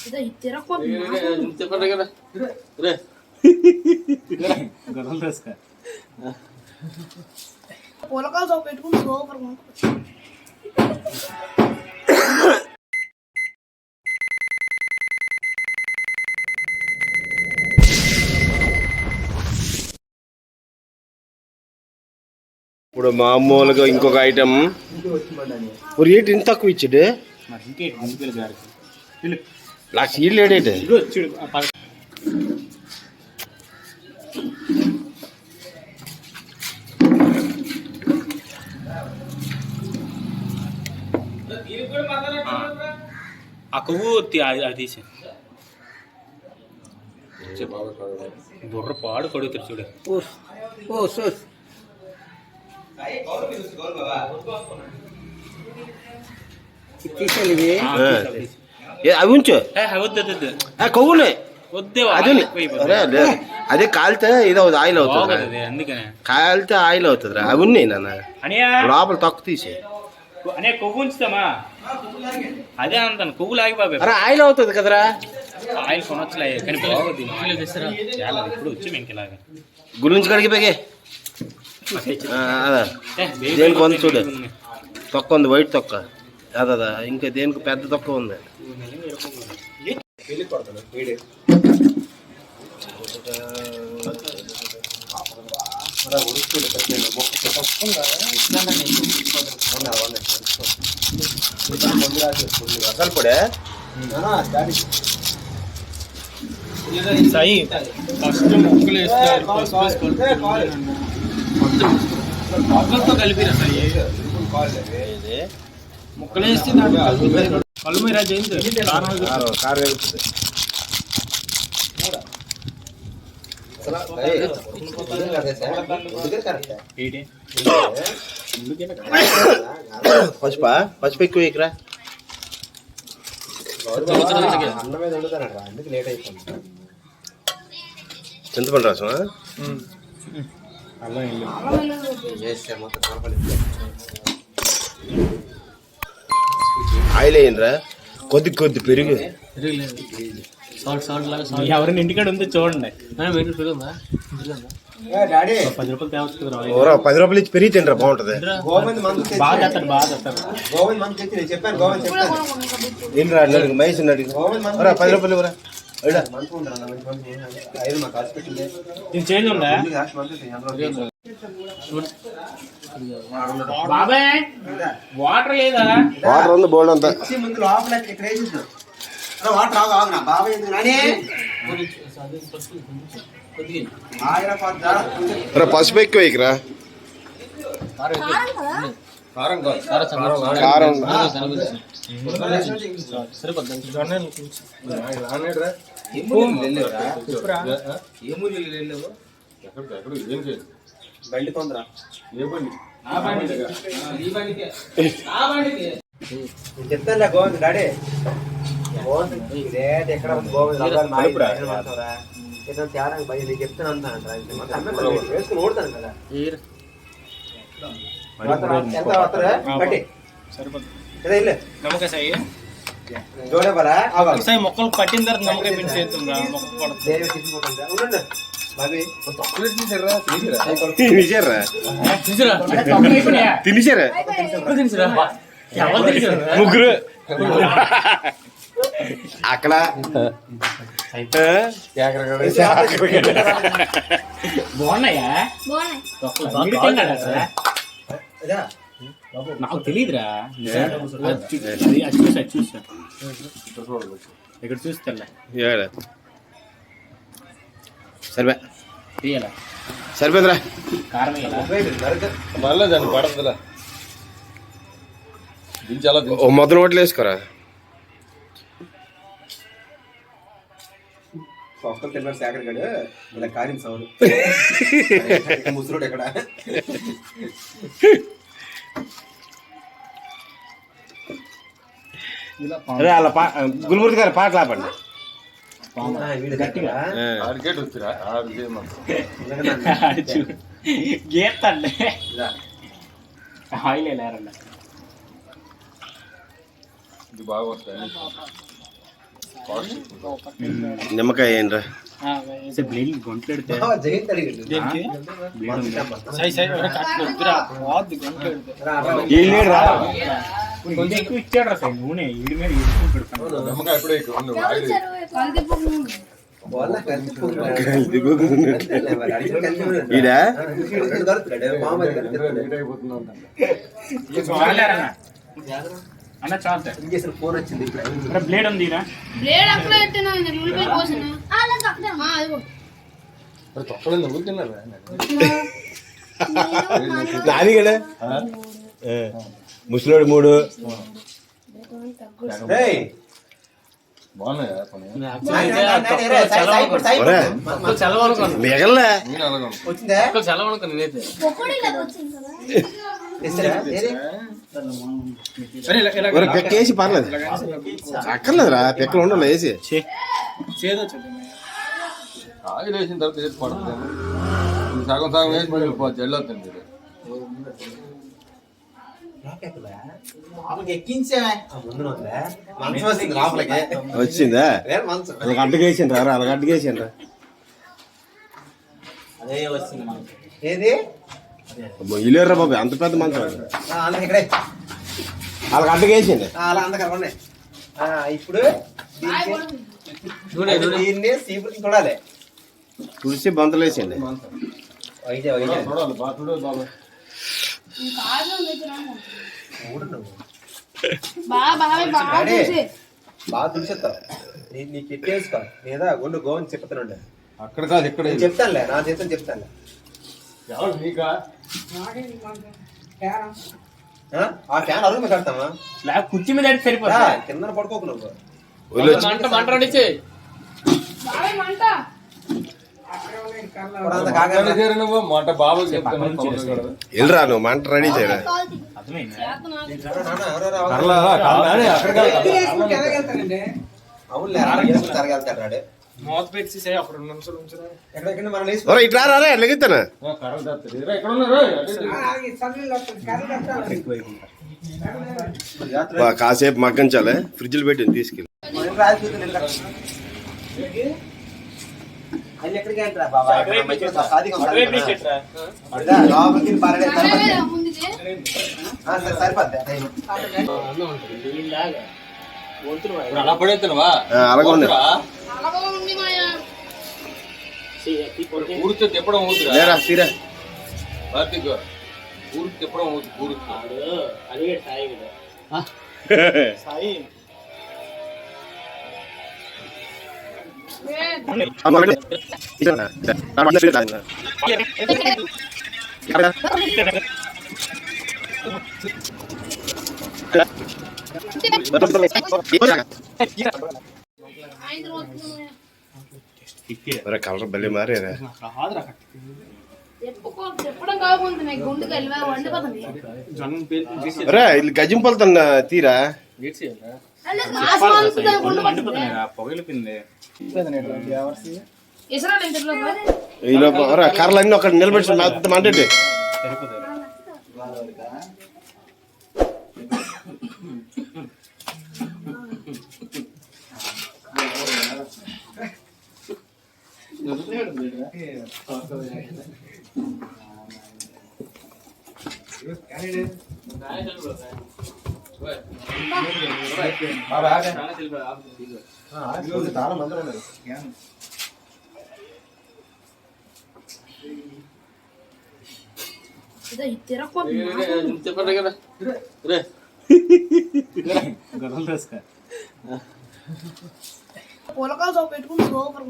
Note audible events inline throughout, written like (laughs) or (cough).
ఇదే తిరగకపోతుంది పొలకాలు సోపు పెట్టుకుని సూపర్ ఉంటుంది ఇప్పుడు మామూలుగా ఇంకొక ఐటమ్ ఏంటి ఇంత తక్కువ ఇచ్చాడు? నా సీల్ ఏడేటి ఆ కొవ్వు తి- అది బుర్ర పాడు కడుగుతారు చూడు. తీసి. ఏ, అవి ఉంచు ఏ, వద్దు వద్దు, వద్దు ఆ, కొవ్వులే వద్దే అదే అరే, అదే. అదే కాలితే ఇది అవుతుంది ఆయిల్ అవుతుంది బాగుంది అందుకనే కాలితే ఆయిల్ అవుతుంది అవి ఉన్నాయి నాన్న అనియా లోపల తక్కువ తీసే అనే కొవ్వు ఉంచుతామా అదే అంతాను కొవ్వు లాగి బాబాయ్ అరే ఆయిల్ అవుతుంది కదరా ఆయిల్ కొనొచ్చులే కానీ బాగుంది ఆయిల్ తెస్తారా చాలా ఇప్పుడు వచ్చి ఇంకెలాగా గురించి కడిగి పెగే అదా. దేనికి ఉంది చూడు. తొక్క ఉంది వైట్ తొక్క. అదా ఇంకా దేనికి పెద్ద తొక్క ఉంది? అసలు పడే సాయి ఫస్ట్ ముక్కలు వేస్తారు మొక్కలతో కలిపిరా సాయి ముక్కలు వేస్తే దాంట్లో కలుపుతారు. కళ్ళు మీరా జయంత్ కారం వెళ్తుంది? పసుపా పసుపు ఎక్కువ ఇక్కడ చింతపండు రసమా ఆయిల్ వేయండిరా. కొద్ది కొద్ది పెరుగు. ఎవరైనా ఇంటికాడ ఉంటే చూడండి. పది రూపాయలు తేవచ్చు పది రూపాయలు ఇచ్చి పెరిగి తింటారా బాగుంటది. బాగా చేస్తారు బాగా చేస్తారు. ఏం రా అడిగి మహేష్ అడిగి ఓరా పది రూపాయలు ఇవ్వరా? బాబాయ్ వాటర్ లేదా? వాటర్ ఉంది బోల్డ్ అంతా. రా పసుపు ఎక్కువ ఇకరా కారం. గోవింద్ డాడీ. గోవింద్ ఎక్కడ గోవింద్? ఇంటి దగ్గర మాట్లాడరా? ఏదో తేడా భయ నీకు చెప్తాను వేసుకుని ఓడతాను కదా. సరిపోతుంది ఇదే ఇల్లు నమ్మకాయ సాయి జోడేవారా ఆగాలి సాయి. మొక్కలు పట్టిన తర్వాత నమ్మకాయ పిండి చేస్తుందా మొక్క పడుతుంది తినిసిరా? తినిసిరా? ముగ్గురు అక్కడ బాగున్నాయా సార్? నాకు తెలియదురా చూసా చూసా. ఇక్కడ చూస్తాలే ఏడ సరిపే. తీయాలా సరిపోయిందిరా. కారం వేయాలా ఉపయోగించు, నరక. మళ్ళీ దాన్ని ఓ మొదలు ఓట్లు వేసుకోరా? ఒక్కరు తిన్నాడు శేఖర్ గడు. ఇలా కారిన సౌండ్. (laughs) ముసురుడు ఎక్కడ? అదే అలా పా గురుమూర్తి గారి పాటలు ఆపండి. (laughs) గీతండి ఆయిల్ లేరండి ఇది బాగా వస్తాయి. నిమ్మకాయ ఏంట్రా? రా. రా. కొంచెం ఎక్కువ ఇచ్చాడు రా సై నూనె ఈడి మీద ఎక్కువ ఉంది. ఈడా? అన్న? చాలు. సార్ ఫోన్ వచ్చింది బ్లేడ్ ఉందిరా. బ్లేడ్ అక్కడ పెట్టినా నేను ఉల్లిపాయ కోసిన ఆ, అదిగో. మరి తొక్కలు నువ్వు తిన్నారా? నాది కదా? ముసలోడు మూడు. రేయ్, బాగున్నాయా పని? నాయన, నాయన, నాయన, రే, సై- సై ఇప్పుడు, సై ఇప్పుడు. ఒరే. మ- మ- మిగల్లా నేను అలాగే వచ్చిందా? తెస్తారా? ఏది? ఒరే పెక్క వేసి పర్లేదు. అక్కర్లేదురా పెక్కలు ఉండాలి వేసి చేదో ఆయిల్ వేసిన తర్వాత వేసి పడుతుంది సగం సగం వేసి మళ్ళీ జల్లవుతుంది మీరు వచ్చిందా? అలా గడ్డకి వేసిండ్రా రా అలా గడ్డకి వేసిండ్రా. ఏది? బాబు అంత పెద్ద మంచం అది. ఆ, అందరికి ఇక్కడే. అలా ఇప్పుడు దీన్ని చూడాలి తుడిసి బంతలు వేసింది వైజాగ్ వైజాగ్ చూడాలి బాగా నీకు ఎట్టేసుకో గుండు గోవని చెప్తున్నాడు అక్కడ కాదు ఇక్కడ. చెప్తానులే నా చేతులు చెప్తానులే. ఎవరు నీకా? ఆ? ఆ ఫ్యాన్ అరుగు మీద కడతామా లేక కుర్చీ మీద సరిపోతుంది కింద పడుకోకు నువ్వు. బాగా మంట ఇప్పుడు అంత మాట్లాడి కాగా చేరు నువ్వు మాట బాబు చెప్తాను వెళ్ళరా నువ్వు? మంట రెడీ చేయరా? ఇట్లా కాసేపు మగ్గంచాలే ఫ్రిడ్జ్లో పెట్టి తీసుకెళ్ళి. మనం రాజు చూద్దాం, నిలక. అది ఎక్కడికి ఏంట్రా బాబా? ఇక్కడ మధ్యలో సాదిగా ఉంది. అటువైపు నుంచి ఎట్రా? అడుగుదా? లోపలికి పరడే సరే సరిపోద్ది. ముందుకి ఆ, సరే, సరిపోద్ది టైం. నీళ్ళలాగా. వంతులు వాయి. ఇప్పుడు అలా పడేస్తున్నావా ఆ, అలాగే ఉంది. అలాగే ఉంది మాయా చెయ్యి ఎత్తి కొట్టి. ఊరితే తిప్పడం ఊతురా లేరా తీరా కార్తీక్ ఊరికి తిప్పడం ఊతు ఊరికి వాడు అడిగాడు సాయి కదా సాయి కలర్ భలే మారేరా రాదురా కట్టి. చెప్పుకో చెప్పడం కర్రలు అన్ని ఒక నిలబెట్టి మంటే ఆగే. చాలా మంది ఉన్నారు. ఇదో ఇది గొడవలు పొలకాలు పెట్టుకుని సూపర్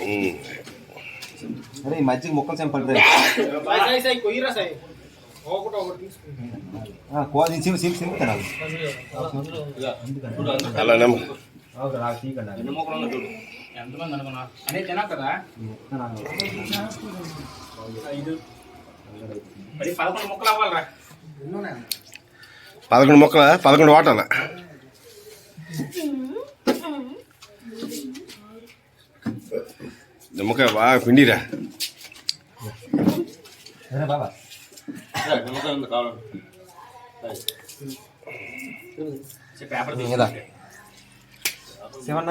మ్మ్. ఈ ముక్కలు సిమ్ సిమ్ సిమ్ తినాలి. అలా నమ్మ. ఎంతమంది అనుకున్నా? తినా కదా? పదకొండు ముక్కలు అవ్వాలరా. పదకొండు మొక్కల? పదకొండు వాటాల నిమ్మకాయ బాగా పిండిరా పేపర్